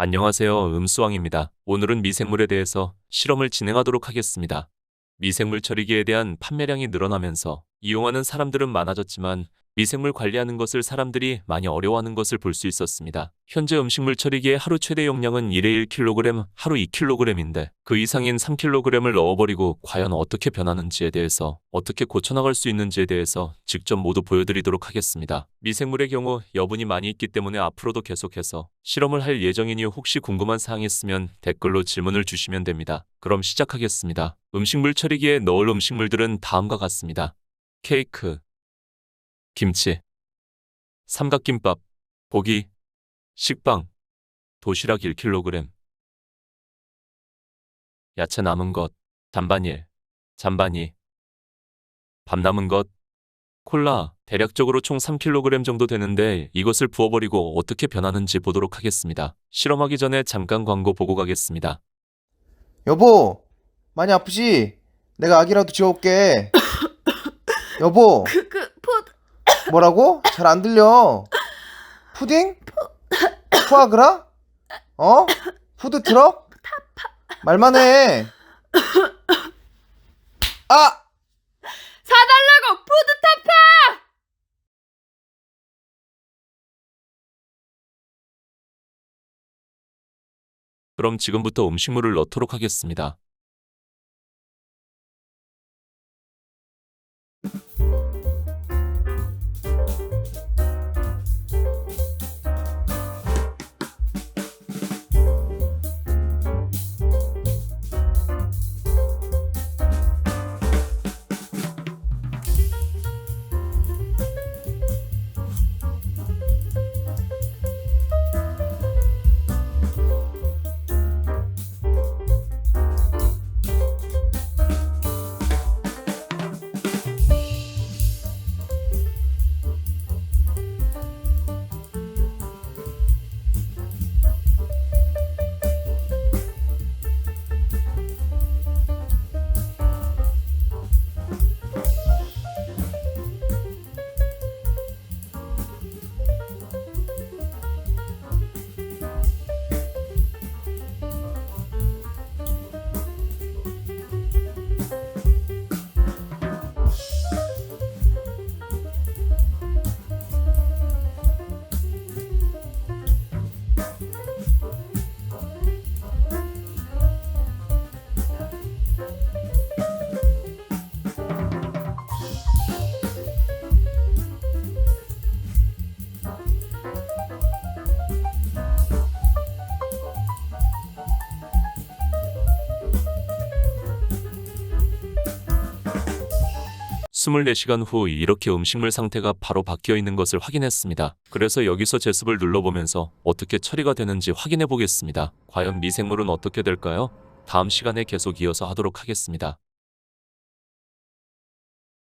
안녕하세요. 음수왕입니다. 오늘은 미생물에 대해서 실험을 진행하도록 하겠습니다. 미생물 처리기에 대한 판매량이 늘어나면서 이용하는 사람들은 많아졌지만 미생물 관리하는 것을 사람들이 많이 어려워하는 것을 볼 수 있었습니다. 현재 음식물 처리기의 하루 최대 용량은 1에 1kg, 하루 2kg인데 그 이상인 3kg을 넣어버리고 과연 어떻게 변하는지에 대해서 어떻게 고쳐나갈 수 있는지에 대해서 직접 모두 보여드리도록 하겠습니다. 미생물의 경우 여분이 많이 있기 때문에 앞으로도 계속해서 실험을 할 예정이니 혹시 궁금한 사항 있으면 댓글로 질문을 주시면 됩니다. 그럼 시작하겠습니다. 음식물 처리기에 넣을 음식물들은 다음과 같습니다. 케이크, 김치, 삼각김밥, 고기, 식빵, 도시락 1kg, 야채 남은 것, 잔반일, 잔반이, 밥 남은 것, 콜라, 대략적으로 총 3kg 정도 되는데 이것을 부어버리고 어떻게 변하는지 보도록 하겠습니다. 실험하기 전에 잠깐 광고 보고 가겠습니다. 여보, 많이 아프지? 내가 약이라도 지어올게. 여보, 그, 뭐라고? 잘 안 들려. 푸딩? 푸아그라? 어? 푸드트럭? 말만 해. 아! 사달라고! 푸드타파! 그럼 지금부터 음식물을 넣도록 하겠습니다. 스물네 시간 후 이렇게 음식물 상태가 바로 바뀌어 있는 것을 확인했습니다. 그래서 여기서 제습을 눌러보면서 어떻게 처리가 되는지 확인해 보겠습니다. 과연 미생물은 어떻게 될까요? 다음 시간에 계속 이어서 하도록 하겠습니다.